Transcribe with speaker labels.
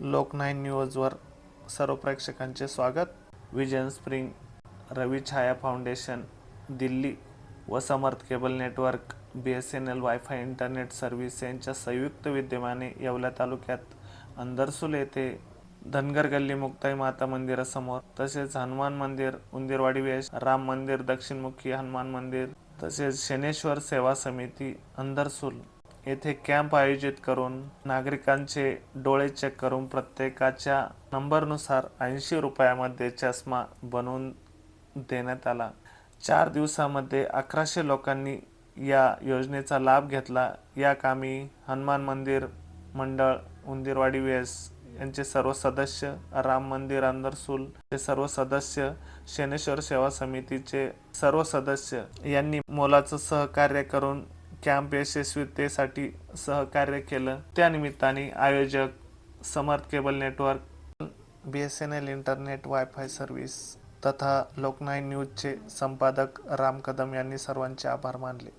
Speaker 1: लोकनाईन न्यूजवर सर्व प्रेक्षकांचे स्वागत. Vision spring Ravi Chhaya foundation Delhi व Samarth cable network B S N L wifi internet service यांच्या संयुक्त विद्यमाने येवला तालुक्यात अंदरसूल येथे धनगर गल्ली मुक्ताई माता मंदिरासमोर तसेच हनुमान मंदिर उंदीरवाडी वेश राम मंदिर दक्षिणमुखी हनुमान मंदिर तसेच शनेश्वर सेवा समिती अंदरसूल येथे कॅम्प आयोजित करून नागरिकांचे डोळे चेक करून प्रत्येकाच्या नंबरनुसार ऐंशी रुपयामध्ये चष्मा बनवून देण्यात आला. चार दिवसामध्ये अकराशे लोकांनी या योजनेचा लाभ घेतला. या कामी हनुमान मंदिर मंडळ उंदीरवाडी वेस यांचे सर्व सदस्य राम मंदिर अंदरसूल चे सर्व सदस्य शनेश्वर सेवा समितीचे सर्व सदस्य यांनी मोलाचं सहकार्य करून कॅम्प यशस्वीतेसाठी सहकार्य केलं. त्यानिमित्ताने आयोजक Samarth cable network B S N L internet wifi service तथा लोकनाय न्यूजचे संपादक राम कदम यांनी सर्वांचे आभार मानले.